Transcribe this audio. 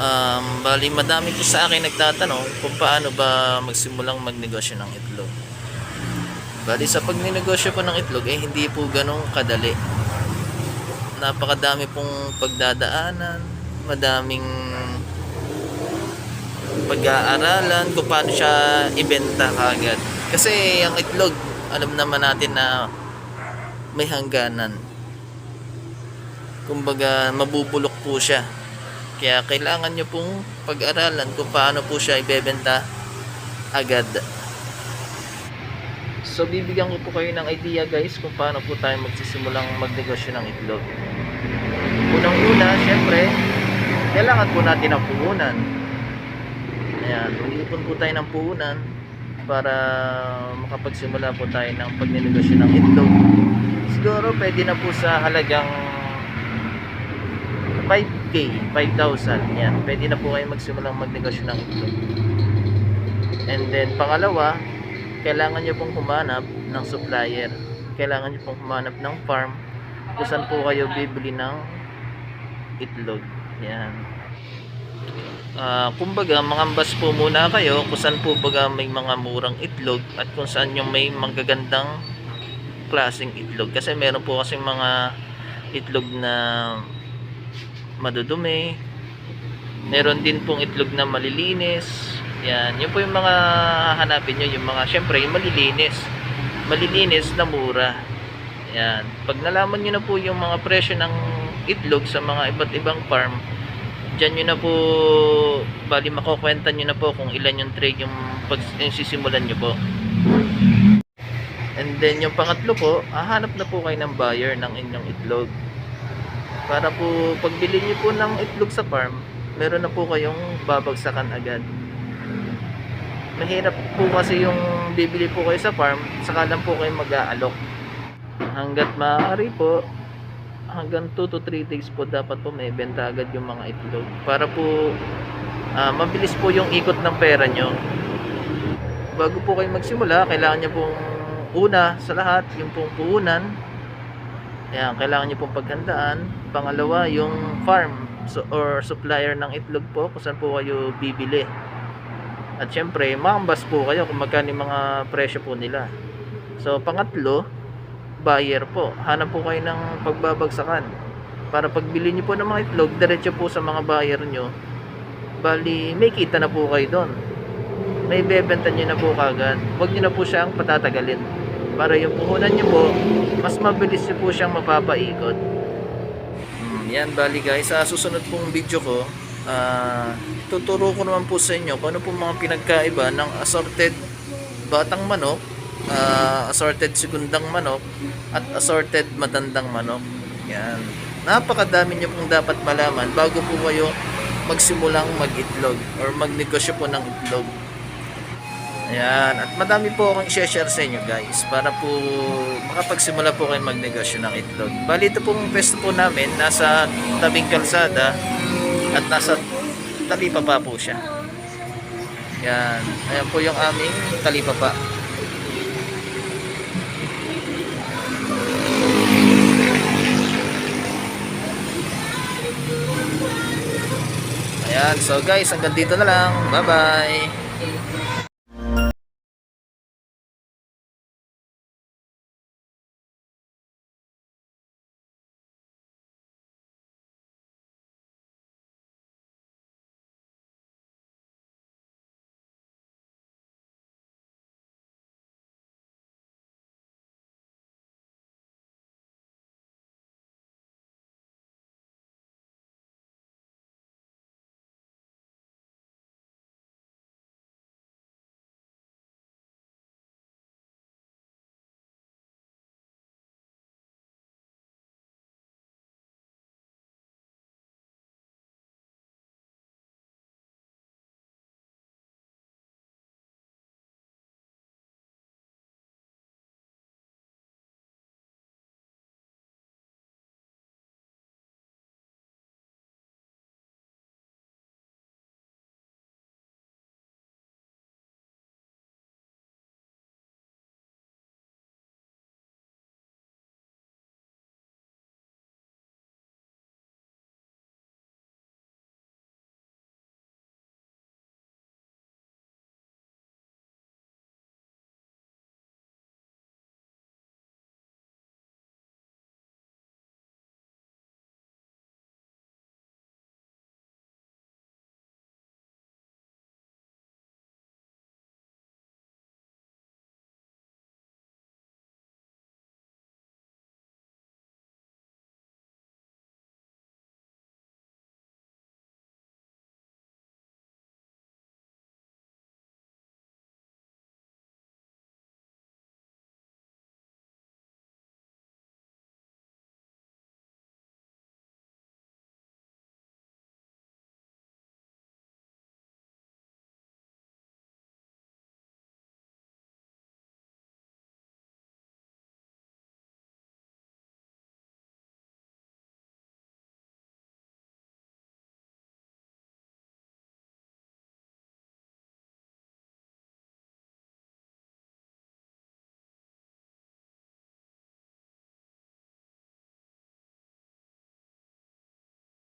Um, bali, madami po sa akin nagtatanong kung paano ba magsimulang magnegosyo ng itlog. Bali, sa pagninegosyo po ng itlog, eh, hindi po ganong kadali. Napakadami pong pagdadaanan, madaming pag-aaralan kung paano siya ibenta kagad. Kasi ang itlog, alam naman natin na may hangganan. Kumbaga, mabubulok po siya. Kaya kailangan nyo pong pag-aralan kung paano po siya ibebenta agad. So, bibigyan ko po kayo ng idea guys kung paano po tayo magsisimulang magnegosyo ng itlog. Unang-una, syempre, kailangan po natin ng puhunan. Ayan, mag-ipon po tayo ng puhunan para makapagsimula po tayo ng pagninegosyo ng itlog. Siguro pwede na po sa halagang 5K, 5,000. Yan, pwede na po kayo magsimulang magnegosyo ng itlog. And then, pangalawa, kailangan nyo pong humanap ng supplier. Kailangan nyo pong humanap ng farm kung saan po kayo bibili ng itlog. Yan. Ah, kumbaga, mangambas po muna kayo kung saan po baga may mga murang itlog at kung saan yung may magagandang klaseng itlog. Kasi meron po kasi mga itlog na madudumi. Meron din pong itlog na malilinis. Yan, yun po yung mga hanapin nyo, yung mga, syempre, yung malilinis. Malilinis na mura. Yan. Pag nalaman nyo na po yung mga presyo ng itlog sa mga iba't ibang farm, dyan nyo na po, bali makukwenta nyo na po kung ilan yung trade yung, pag, yung sisimulan nyo po. And then yung pangatlo po, hahanap na po kayo ng buyer ng inyong itlog. Para po pagbili niyo po ng itlog sa farm, meron na po kayong babagsakan agad. Mahirap po kasi yung bibili po kayo sa farm, saka lang po kayo mag-aalok. Hanggat maaari po, hanggang 2 to 3 days po dapat po may benta agad yung mga itlog. Para po ah, mabilis po yung ikot ng pera nyo. Bago po kayo magsimula, kailangan nyo pong una sa lahat, yung pong puhunan. Ayan, kailangan nyo pong paghandaan. Pangalawa, yung farm so, or supplier ng itlog po kung saan po kayo bibili. At syempre, makambas po kayo kung magkano yung mga presyo po nila. So, pangatlo, buyer po. Hanap po kayo ng pagbabagsakan. Para pagbili nyo po ng mga itlog, diretso po sa mga buyer nyo. Bali, may kita na po kayo doon. May bebenta nyo na po kagad. Huwag nyo na po siyang patatagalin. Para yung puhunan nyo po, mas mabilis nyo po siyang mapapaikot. Hmm, yan, bali guys. Sa susunod pong video ko, ah, tuturo ko naman po sa inyo kung ano pong mga pinagkaiba ng assorted batang manok, ah, assorted segundang manok, at assorted matandang manok. Yan. Napakadami nyo pong dapat malaman bago po kayo magsimulang mag-itlog or magnegosyo po ng itlog. Ayan. At madami po akong i-share sa inyo guys para po makapagsimula po kayo magnegosyo ng itlog. Bali ito pong pwesto po namin nasa tabing kalsada at nasa talipapa po siya. Yan. Ayan po yung aming talipapa. Ayan. So guys, hanggang dito na lang. Bye-bye.